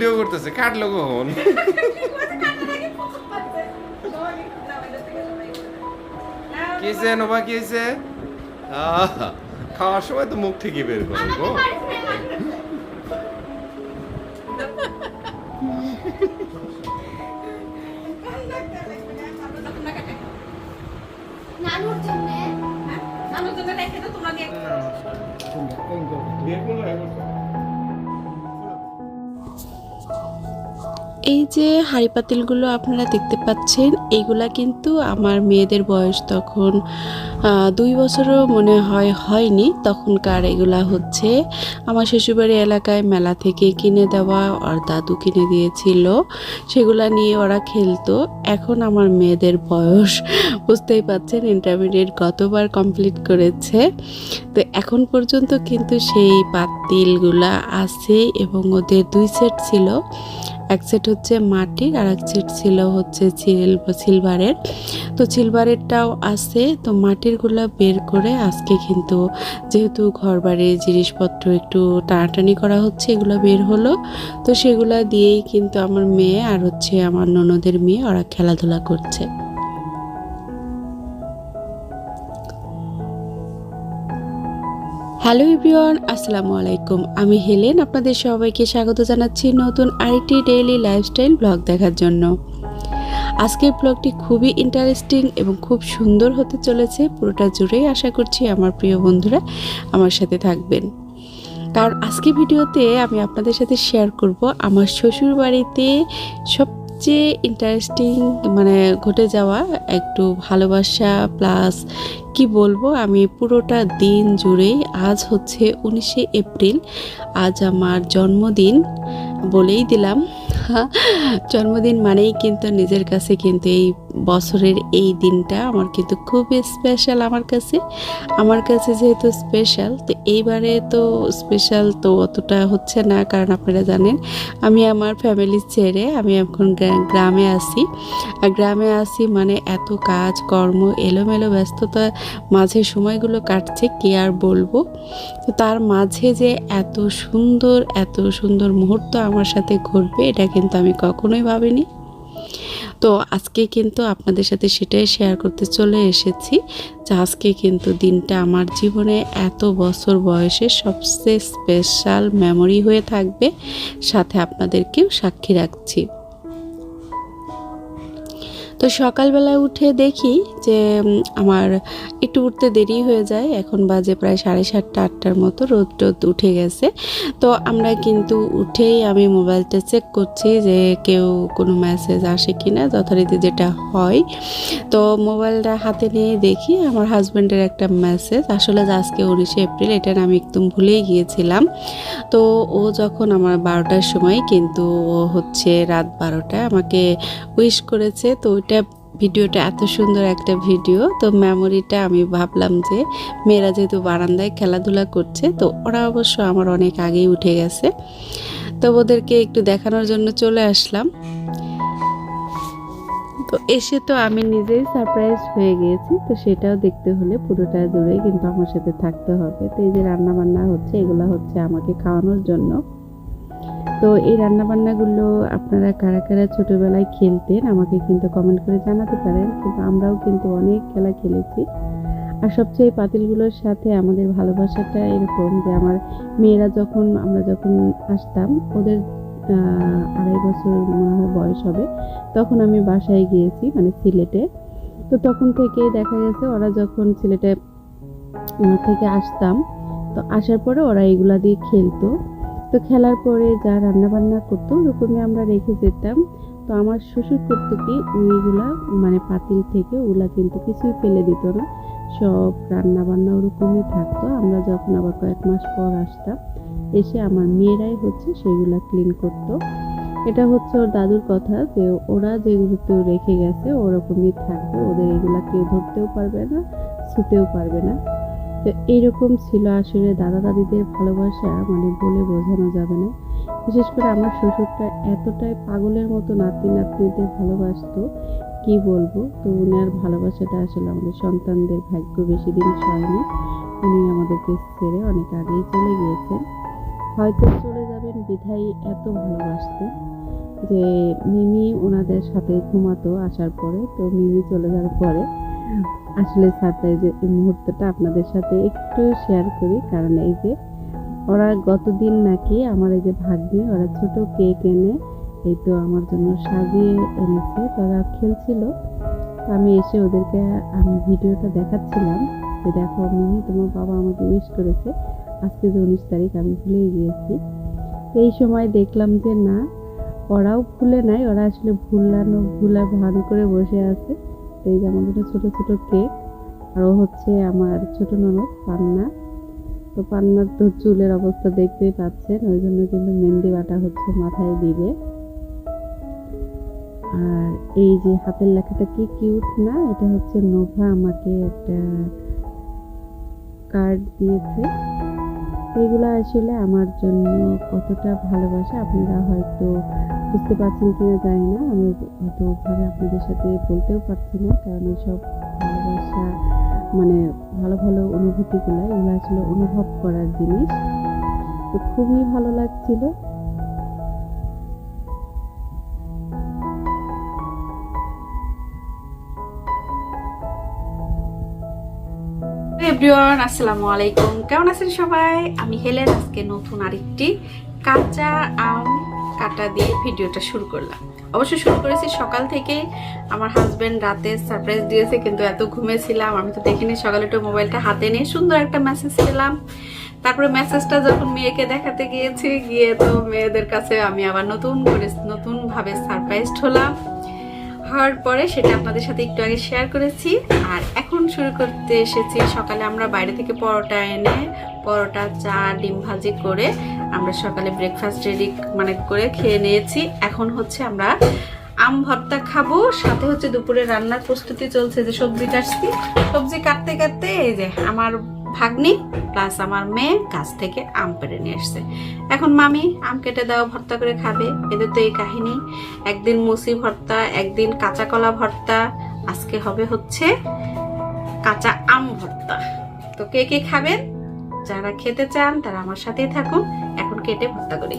Video করতেছে কাটলো কখন? কি হয়েছে নোবা কি হয়েছে? আহা, খাওয়ার সময় তো মুখ থেকে বের করো নানুর জন্য। নানুর জন্য রেখে দাও তোমরা এই যে হাঁড়ি পাতিলগুলো আপনারা দেখতে পাচ্ছেন এইগুলা কিন্তু আমার মেয়েদের বয়স তখন দুই বছরও মনে হয় হয়নি তখনকার এগুলা হচ্ছে। আমার শ্বশুরবাড়ি এলাকায় মেলা থেকে কিনে দেওয়া আর দাদু কিনে দিয়েছিল, সেগুলা নিয়ে ওরা খেলতো। এখন আমার মেয়েদের বয়স, বুঝতেই পাচ্ছেন ইন্টারমিডিয়েট গতবার কমপ্লিট করেছে। তো এখন পর্যন্ত কিন্তু সেই পাতিলগুলা আছে এবং ওদের দুই সেট ছিল। এক সেট হচ্ছে মাটির আর এক সেট ছিল হচ্ছে সিল সিলভারের তো সিলভারেরটাও আছে, তো মাটিরগুলো বের করে আজকে কিন্তু যেহেতু ঘর বাড়ির জিনিসপত্র একটু টানাটানি করা হচ্ছে, এগুলো বের হলো। তো সেগুলো দিয়েই কিন্তু আমার মেয়ে আর হচ্ছে আমার ননদের মেয়ে ওরা খেলাধুলা করছে। হ্যালো এভরিওয়ান, আসসালামু আলাইকুম। আমি হেলেন, আপনাদের সবাইকে স্বাগত জানাচ্ছি নতুন আইটি ডেইলি লাইফস্টাইল ব্লগ দেখার জন্য। আজকের ব্লগটি খুবই ইন্টারেস্টিং এবং খুব সুন্দর হতে চলেছে, পুরোটা জুড়েই আশা করছি আমার প্রিয় বন্ধুরা আমার সাথে থাকবেন। কারণ আজকে ভিডিওতে আমি আপনাদের সাথে শেয়ার করব আমার শ্বশুর বাড়িতে সবচেয়ে ইন্টারেস্টিং মানে ঘটে যাওয়া, একটু ভালোবাসা প্লাস কি বলব, আমি পুরোটা দিন জুড়েই, আজ হচ্ছে উনিশে এপ্রিল, আজ আমার জন্মদিন বলেই দিলাম। জন্মদিন মানেই কিন্তু নিজের কাছে কিন্তু এই বছরের এই দিনটা আমার কিন্তু খুবই স্পেশাল আমার কাছে। আমার কাছে যেহেতু স্পেশাল তো এইবারে তো স্পেশাল তো অতটা হচ্ছে না, কারণ আপনারা জানেন আমি আমার ফ্যামিলি ছেড়ে আমি এখন গ্রা- গ্রামে আসি আর গ্রামে আসি মানে এত কাজ, কর্ম, এলোমেলো ব্যস্ততা, মাঝে সময়গুলো কাটছে, কি আর বলব? তো তার মাঝে যে এত সুন্দর এত সুন্দর মুহূর্ত আমার সাথে ঘটবে, এটা কিন্তু আমি কখনোই ভাবিনি। তো আজকে কিন্তু আপনাদের সাথে সেটাই শেয়ার করতে চলে এসেছি যে আজকে কিন্তু দিনটা আমার জীবনে এত বছর বয়সে সবচেয়ে স্পেশাল মেমোরি হয়ে থাকবে। সাথে আপনাদেরকেও সাক্ষী রাখছি। তো সকালবেলা উঠে দেখি যে আমার একটু উঠতে দেরি হয়ে যায়। এখন বাজে প্রায় সাড়ে সাতটা, আটটার মতো, রোদ টোদ উঠে গেছে। তো আমরা কিন্তু উঠেই আমি মোবাইলটা চেক করছি যে কেউ কোনো মেসেজ আসে কি না যথারীতি যেটা হয়। তো মোবাইলটা হাতে নিয়ে দেখি আমার হাজব্যান্ডের একটা মেসেজ। আসলে আজকে উনিশে এপ্রিল, এটা আমি একদম ভুলেই গিয়েছিলাম। তো ও যখন আমার বারোটার সময় কিন্তু হচ্ছে রাত বারোটায় আমাকে উইশ করেছে, তো ওইটা ভিডিওটা এত সুন্দর একটা ভিডিও, তো মেমোরিটা আমি ভাবলাম যে মেয়েরা যেহেতু বারান্দায় খেলাধুলা করছে, তো ওরা অবশ্য আমার অনেক আগেই উঠে গেছে। তো ওদেরকে একটু দেখানোর জন্য চলে আসলাম। তো এসে তো আমি নিজেই সারপ্রাইজ হয়ে গিয়েছি, তো সেটাও দেখতে হলে পুরোটা জুড়ে কিন্তু আমার সাথে থাকতে হবে। তো এই যে রান্না বান্না হচ্ছে, এগুলো হচ্ছে আমাকে খাওয়ানোর জন্য। তো এই রান্নাবান্নাগুলো আপনারা কারা কারা ছোটবেলায় খেলতেন, আমাকে কিন্তু কমেন্ট করে জানাতে পারেন। কিন্তু আমরাও কিন্তু অনেক খেলা খেলেছি। আর সবচেয়ে পাতিলগুলোর সাথে আমাদের ভালোবাসাটা এরকম যে আমার মেয়েরা যখন, আমরা যখন আসতাম, ওদের আড়াই বছর মনে হয় বয়স হবে, তখন আমি বাসায় গিয়েছি মানে সিলেটে। তো তখন থেকে দেখা গেছে ওরা যখন সিলেটে থেকে আসতাম, তো আসার পরে ওরা এগুলা দিয়ে খেলতো। তো খেলার পরে যা রান্না বান্না করতো, ওরকমই আমরা রেখে যেতাম। তো আমার শ্বশুর করতো কি ওইগুলা মানে পাতিল থেকে ওগুলা কিন্তু কিছুই ফেলে দিত না। সব রান্না বান্না ওরকমই থাকতো। আমরা যখন আবার কয়েক মাস পর আসতাম, এসে আমার মেয়েরাই হচ্ছে সেগুলা ক্লিন করতো। এটা হচ্ছে ওর দাদুর কথা যে ওরা যেগুলোতে রেখে গেছে, ওরকমই থাকবে। ওদের এগুলা কেউ ধরতেও পারবে না ছুতেও পারবে না। তো এইরকম ছিল আসলে দাদা দাদিদের ভালোবাসা মানে বলে বোঝানো যাবে না। বিশেষ করে আমার শ্বশুরটা এতটাই পাগলের মতো নাতি নাতনিদের ভালোবাসতো, কি বলব? তো উনার ভালোবাসাটা আসলে আমাদের সন্তানদের ভাগ্য বেশি দিন সয়নি উনি আমাদেরকে ছেড়ে অনেক আগেই চলে গিয়েছেন। হয়তো চলে যাবেন বিধাই এত ভালোবাসতেন যে মিমি ওনাদের সাথে ঘুমাতো আসার পরে, তো মিমি চলে যাওয়ার পরে। আসলে সারপ্রাইজের এই মুহূর্তটা আপনাদের সাথে একটু শেয়ার করি। কারণ এই যে ওরা গতদিন নাকি আমার এই যে ভাগ্নি, ওরা ছোট কেক এনে এই তো আমার জন্য সাজিয়ে এনেছে তারা খেলছিল। তো আমি এসে ওদেরকে, আমি ভিডিওটা দেখাচ্ছিলাম যে দেখো মিমি তোমার বাবা আমাকে উইশ করেছে। আজকে যে উনিশ তারিখ, আমি ভুলেই গিয়েছি। তো এই সময় দেখলাম যে না, ওরাও ভুলে নাই, ওরা আসলে ভুলানো ভুলা ভান করে বসে আছে। এই যে আমাদের ছোট ছোট কেক আর ও হচ্ছে আমার ছোট ননদ, পান্না। তো পান্নার তো চুলের অবস্থা দেখতেই পাচ্ছেন, ওই জন্য কিন্তু মেহেন্দি বাটা হচ্ছে মাথায় দিবে। আর এই যে হাতের লেখাটা কি কিউট না, এটা হচ্ছে নোভা আমাকে একটা কার্ড দিয়েছে। এগুলো আসলে আমার জন্য কতটা ভালোবাসা, আপনারা হয়তো বুঝতে পারছেন কিনা জানি না। আমি হয়তো ওভাবে আপনাদের সাথে বলতেও পারছি না, কারণ এইসব ভালোবাসা মানে ভালো ভালো অনুভূতিগুলো, এগুলো আসলে অনুভব করার জিনিস। তো খুবই ভালো লাগছিল। এভরিওয়ান আসসালামু আলাইকুম। কেমন আছেন সবাই? আমি হেলেন, আজকে নতুন আরেকটি কাঁচা আম কাটা দিয়ে ভিডিওটা শুরু করলাম। অবশ্য শুরু করেছি সকাল থেকে আমার হাজব্যান্ড রাতে সারপ্রাইজ দিয়েছে, কিন্তু এত ঘুমেছিলাম। আমি তো দেখিনি সকালে একটু মোবাইলটা হাতে নিয়ে সুন্দর একটা মেসেজ পেলাম। তারপরে মেসেজটা যখন মেয়েকে দেখাতে গিয়েছি, গিয়ে তো মেয়েদের কাছে আমি আবার নতুন করে, নতুনভাবে সারপ্রাইজড হলাম। হওয়ার পরে সেটা আপনাদের সাথে একটু আগে শেয়ার করেছি। আর এখন শুরু করতে এসেছি, সকালে আমরা বাইরে থেকে পরোটা এনে, পরোটা, চা, ডিম ভাজি করে আমরা সকালে ব্রেকফাস্ট রেডি মানে করে খেয়ে নিয়েছি। এখন হচ্ছে আমরা আম ভর্তা খাব, সাথে হচ্ছে দুপুরে রান্নার প্রস্তুতি চলছে যে সবজি কাটছি। সবজি কাটতে কাটতে এই যে আমার ভাগ্নি প্লাস আমার মেয়ে গাছ থেকে আম পেড়ে নিয়ে এসছে এখন মামি আম কেটে দাও, ভর্তা করে খাবে। এদের তো এই কাহিনী। একদিন মুসি ভর্তা, একদিন কাঁচা কলা ভর্তা, আজকে হবে হচ্ছে কাঁচা আম ভর্তা। তো কে কে খাবেন? যারা খেতে চান তারা আমার সাথেই থাকুন। এখন কেটে ভর্তা করি।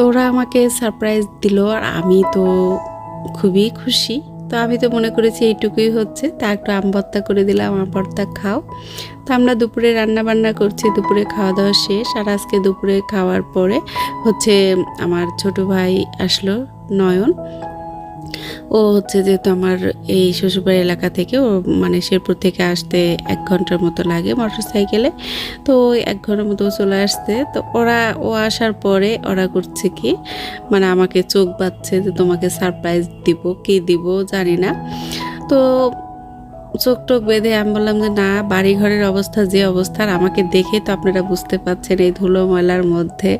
তো ওরা আমাকে সারপ্রাইজ দিল আর আমি তো খুবই খুশি। তো আমি তো মনে করেছি এইটুকুই হচ্ছে। তা একটু আম ভর্তা করে দিলাম, আম ভর্তা খাও। তো আমরা দুপুরে রান্না বান্না করছি, দুপুরে খাওয়া দাওয়া শেষ। আর আজকে দুপুরে খাওয়ার পরে হচ্ছে আমার ছোট ভাই আসলো নয়ন। ও হচ্ছে যেহেতু আমার এই শ্বশুরবাড়ি এলাকা থেকে ও মানে শেরপুর থেকে আসতে এক ঘণ্টার মতো লাগে মোটর সাইকেলে তো ওই এক ঘণ্টার মতো চলে আসতে তো ওরা, ও আসার পরে ওরা করছে কি মানে আমাকে চোখ বাচ্ছে যে তোমাকে সারপ্রাইজ দিব, কি দিব জানি না। তো চোখ টোক বেঁধে আমি বললাম যে, না বাড়ি ঘরের অবস্থা যে অবস্থার আমাকে দেখে তো আপনারা বুঝতে পাচ্ছেন এই ধুলো ময়লার মধ্যে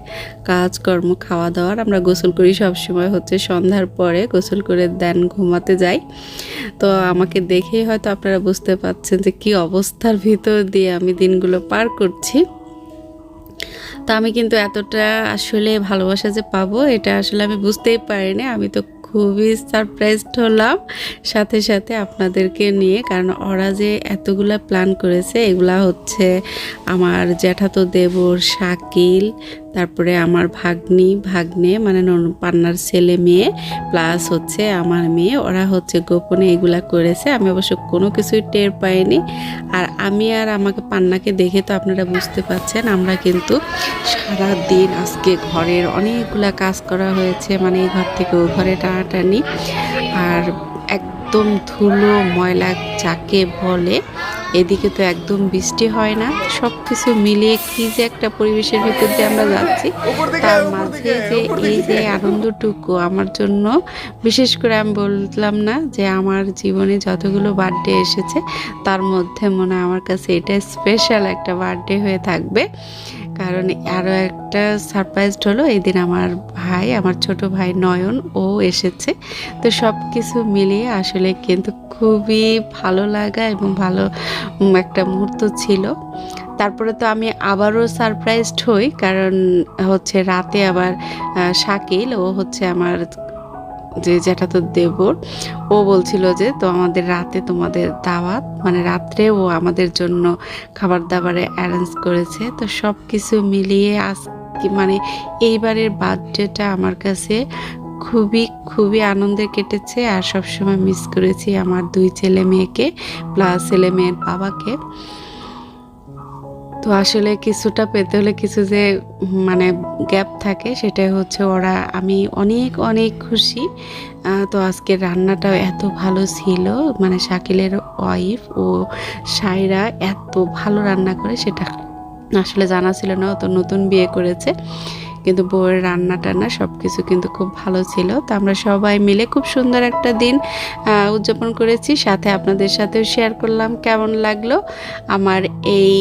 কাজকর্ম খাওয়া দাওয়ার আমরা গোসল করি সব সময় হচ্ছে সন্ধ্যার পরে গোসল করে দেন ঘুমাতে যাই। তো আমাকে দেখেই হয়তো আপনারা বুঝতে পাচ্ছেন যে, কি অবস্থার ভিতর দিয়ে আমি দিনগুলো পার করছি। তো আমি কিন্তু এতটা আসলে ভালোবাসা যে পাবো, এটা আসলে আমি বুঝতেই পারিনি। আমি তো খুবই সারপ্রাইজড হলাম। সাথে সাথে আপনাদেরকে নিয়ে, কারণ ওরা যে এতগুলা প্ল্যান করেছে, এগুলা হচ্ছে আমার জ্যাঠাতো দেবর, শাকিল তারপরে আমার ভাগ্নি, ভাগ্নে মানে নন- পান্নার ছেলে মেয়ে প্লাস হচ্ছে আমার মেয়ে, ওরা হচ্ছে গোপনে এগুলা করেছে। আমি অবশ্য কোনো কিছুই টের পাইনি। আর আমি আর আমাকে পান্নাকে দেখে তো আপনারা বুঝতে পাচ্ছেন, আমরা কিন্তু সারা দিন আজকে ঘরের অনেকগুলা কাজ করা হয়েছে মানে এই ঘর থেকে ওই ঘরে টানাটানি। আর একদম ধুলো, ময়লা যাকে বলে এদিকে তো একদম বৃষ্টি হয় না। সব কিছু মিলিয়ে কি যে একটা পরিবেশের ভিতর দিয়ে আমরা যাচ্ছি তার মাঝে যে এই যে আনন্দটুকু আমার জন্য বিশেষ করে আমি বললাম না যে আমার জীবনে যতগুলো বার্থডে এসেছে তার মধ্যে মনে হয় আমার কাছে এটা স্পেশাল একটা বার্থডে হয়ে থাকবে। কারণ আরও একটা সারপ্রাইজড হলো এই দিন আমার ভাই আমার ছোট ভাই নয়ন ও এসেছে। তো সব কিছু মিলিয়ে আসলে কিন্তু খুবই ভালো লাগা এবং ভালো একটা মুহূর্ত ছিল। তারপরে তো আমি আবারও সারপ্রাইজড হই, কারণ হচ্ছে রাতে আবার শাকিল, ও হচ্ছে আমার যে যেটা তো দেবর, ও বলছিল যে, তো আমাদের রাতে তোমাদের দাওয়াত। মানে রাত্রে ও আমাদের জন্য খাবার দাবারে অ্যারেঞ্জ করেছে। তো সব কিছু মিলিয়ে আজকে মানে এইবারের বার্থডেটা আমার কাছে খুবই খুবই আনন্দে কেটেছে আর সবসময় মিস করেছি আমার দুই ছেলে মেয়েকে প্লাস ছেলে মেয়ের বাবাকে। তো আসলে কিছুটা পেতে হলে কিছু যে মানে গ্যাপ থাকে সেটাই হচ্ছে ওরা, আমি অনেক অনেক খুশি। তো আজকে রান্নাটাও এত ভালো ছিল মানে শাকিলের ওয়াইফ ও সাইরা এত ভালো রান্না করে, সেটা আসলে জানা ছিল না তো নতুন বিয়ে করেছে। কিন্তু বউয়ের রান্না টান্না সব কিছু কিন্তু খুব ভালো ছিল। তো আমরা সবাই মিলে খুব সুন্দর একটা দিন উদযাপন করেছি। সাথে আপনাদের সাথেও শেয়ার করলাম কেমন লাগল। আমার এই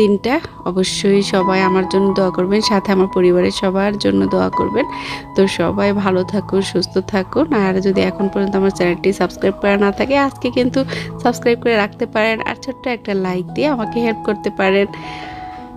দিনটা অবশ্যই সবাই আমার জন্য দোয়া করবেন, সাথে আমার পরিবারের সবার জন্য দোয়া করবেন। তো সবাই ভালো থাকুন, সুস্থ থাকুন। আর যদি এখন পর্যন্ত আমার চ্যানেলটি সাবস্ক্রাইব করা না থাকে, আজকে কিন্তু সাবস্ক্রাইব করে রাখতে পারেন। আর ছোট্ট একটা লাইক দিয়ে আমাকে হেল্প করতে পারেন।